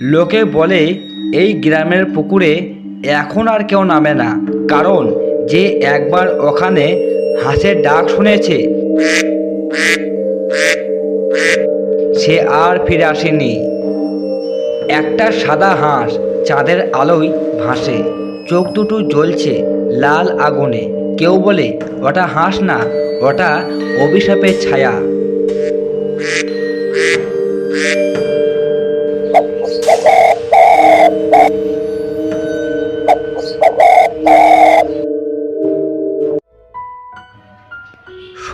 লোকে বলে, এই গ্রামের পুকুরে এখন আর কেউ নামে না। কারণ যে একবার ওখানে হাঁসের ডাক শুনেছে, সে আর ফিরে আসেনি। একটা সাদা হাঁস চাঁদের আলোয় ভাসে। চোখ দুটো জ্বলছে লাল আগুনে। কেউ বলে, ওটা হাঁস না, ওটা অভিশাপের ছায়া।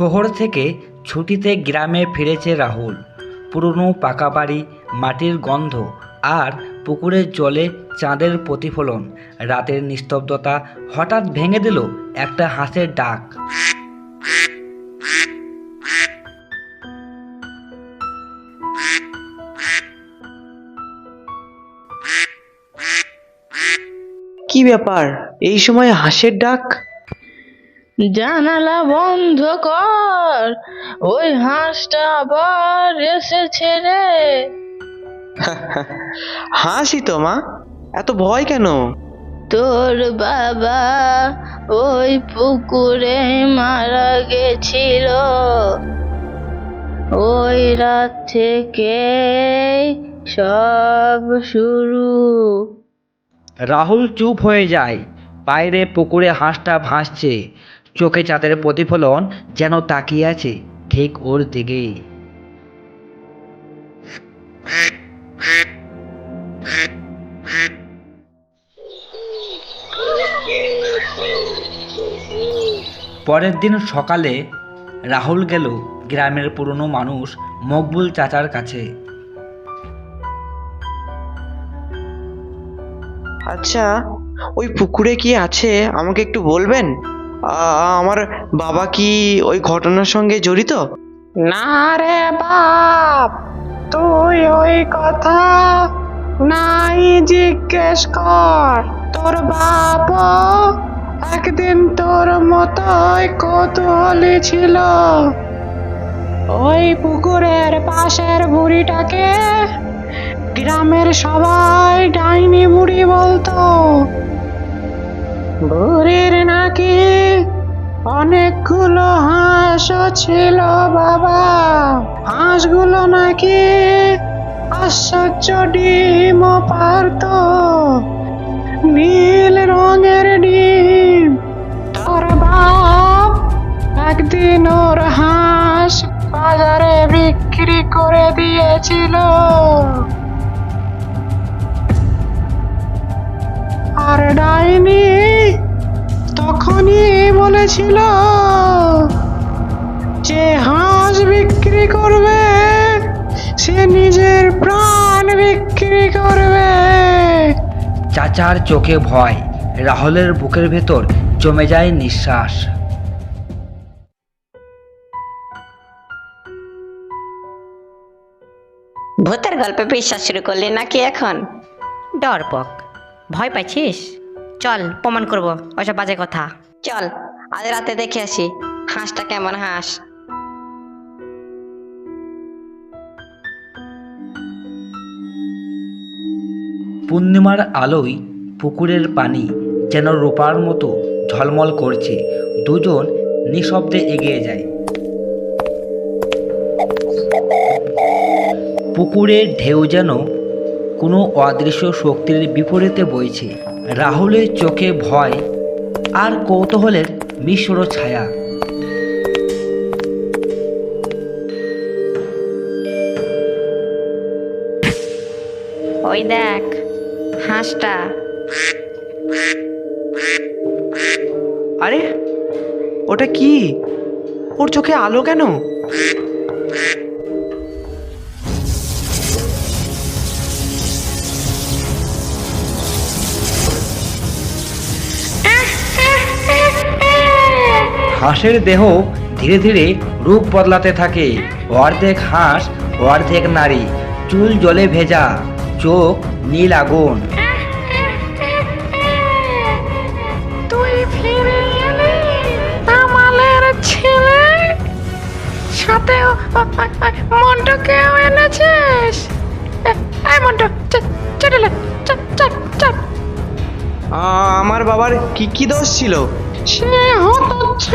শহর থেকে ছুটিতে গ্রামে ফিরেছে রাহুল। পুরনো পাকা বাড়ি, মাটির গন্ধ আর পুকুরের জলে চাঁদের প্রতিফলন। রাতের নিস্তব্ধতা হঠাৎ ভেঙে দিল একটা হাঁসের ডাক। কি ব্যাপার? এই সময় হাঁসের ডাক? জানালা বন্ধ কর ওই হাঁসটা আবার এসেছে রে। হাসি তো মা এত ভয় কেন? তোর বাবা ওই পুকুরে মারা গেছিল। ওই রাত থেকে সব শুরু। রাহুল চুপ হয়ে যায় বাইরে পুকুরে হাঁসটা ভাসছে। চোখে চাঁদের প্রতিফলন যেন তাকিয়ে আছে ঠিক ওর দিকেই। পরের দিন সকালে রাহুল গেল গ্রামের পুরনো মানুষ মকবুল চাচার কাছে। আচ্ছা ওই পুকুরে কি আছে আমাকে একটু বলবেন? আমার বাবা কি ওই ঘটনার সঙ্গে জড়িত? না রে বাপ, তুই ওই কথা নাই জিজ্ঞেস কর। তোর বাপ একদিন তোর মতোই কৌতূহলী ছিল। ওই পুকুরের পাশের বুড়িটাকে গ্রামের সবাই ডাইনি বুড়ি বলতো, বুড়ির নাকি অনেকগুলো হাঁস ছিল, বাবা। হাঁসগুলো নাকি আশ্চর্য ডিমও পারত। নীল রঙের ডিম। তোর বাপ একদিন ওর হাঁস বাজারে বিক্রি করে দিয়েছিল। আর ডাইনি বলেছিল যে হাঁস বিক্রি করবে সে নিজের প্রাণ বিক্রি করবে। চাচার চোখে ভয় রাহুলের বুকের ভেতর জমে যায় নিঃশ্বাস। ভূতের গল্পে বিশ্বাস শুরু করলি নাকি এখন? ডরপক ভয় পাইছিস? চল প্রমাণ করব ওসব বাজে কথা। চল। আজ রাতে দেখে আসি, হাঁসটা কেমন হাঁস? পূর্ণিমার আলোয় পুকুরের পানি যেন রূপার মতো ঝলমল করছে, দুজন নিঃশব্দে এগিয়ে যায়। পুকুরের ঢেউ যেন কোনো অদৃশ্য শক্তির বিপরীতে বইছে। রাহুলের চোখে ভয় আর কৌতূহলের মিশ্র ছায়া। ওই দেখ হাঁসটা। আরে ওটা কি? ওর চোখে আলো কেন? হাঁসের দেহ ধীরে ধীরে রূপ বদলাতে থাকে। অর্ধেক হাঁস অর্ধেক নারী। চুল জলে ভেজা চোখ নীল আগুন। তুই ফিরে এলি আমালের ছেলে? সাথে মন্টুকেও এনেছিস? এই মন্টু চটলে চট চট চট আ, আমার বাবার কি কি দোষ ছিল? সে হতচ্ছ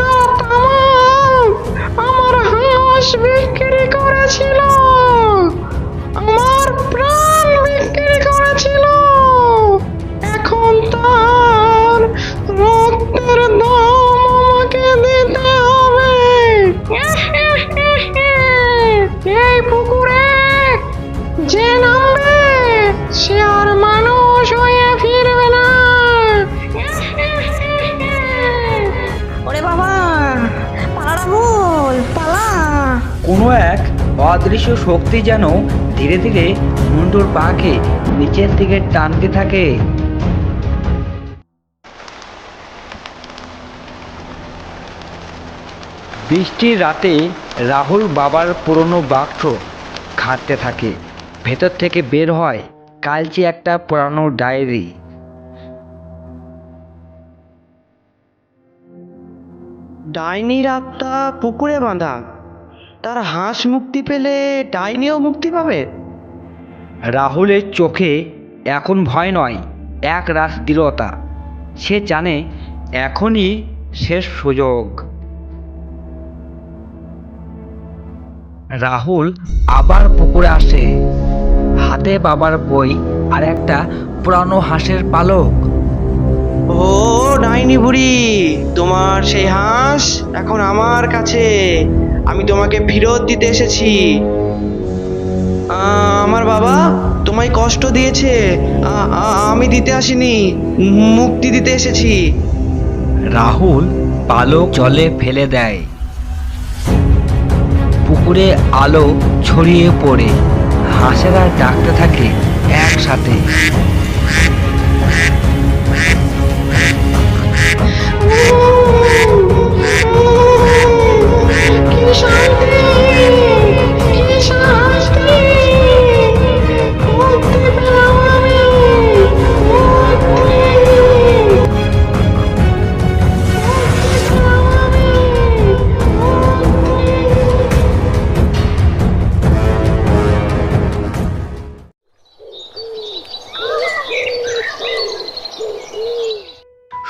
আমার। হাঁস বিক্রি করেছিল অদৃশ্য শক্তি যেন ধীরে ধীরে মুন্ডুর পাকে নিচের দিকে টানতে থাকে। বৃষ্টির রাতে রাহুল বাবার পুরনো বাক্স ঘাঁটতে থাকে। ভেতর থেকে বের হয় কালচে একটা পুরানো ডায়েরি। ডাইনির আত্মা পুকুরে বাঁধা। তার হাঁস মুক্তি পেলে ডাইনিও মুক্তি পাবে? রাহুলের চোখে এখন ভয় নয়, এক রাস দৃঢ়তা। সে জানে এখনই শেষ সুযোগ। রাহুল আবার পুকুরে আসে। হাতে বাবার বই আর একটা পুরানো হাঁসের পালক। ও ডাইনি বুড়ি, তোমার সেই হাঁস এখন আমার কাছে। আমি তোমাকে ফেরত দিতে এসেছি। আমার বাবা তোমায় কষ্ট দিয়েছে। আমি দিতে আসিনি, মুক্তি দিতে এসেছি। রাহুল পালক জলে ফেলে দেয়। পুকুরে আলো ছড়িয়ে পড়ে। হাঁসেরা ডাকতে থাকে একসাথে।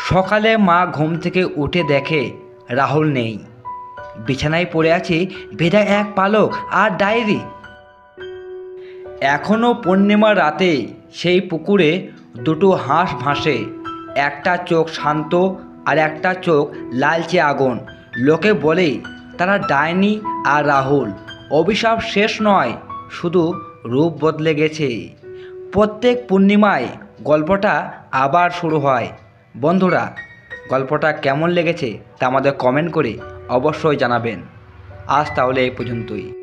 সকালে মা ঘুম থেকে উঠে দেখে রাহুল নেই। বিছানায় পড়ে আছে ভেজা এক পালক আর ডায়েরি। এখনও পূর্ণিমা রাতে সেই পুকুরে দুটো হাঁস ভাসে। একটা চোখ শান্ত আর একটা চোখ লালচে আগুন। লোকে বলে, তারা ডাইনি আর রাহুল। অভিশাপ শেষ নয়, শুধু রূপ বদলে গেছে। প্রত্যেক পূর্ণিমায় গল্পটা আবার শুরু হয়। বন্ধুরা, গল্পটা কেমন লেগেছে তা আমাদের কমেন্ট করে অবশ্যই জানাবেন। আজ তাহলে এই পর্যন্তই।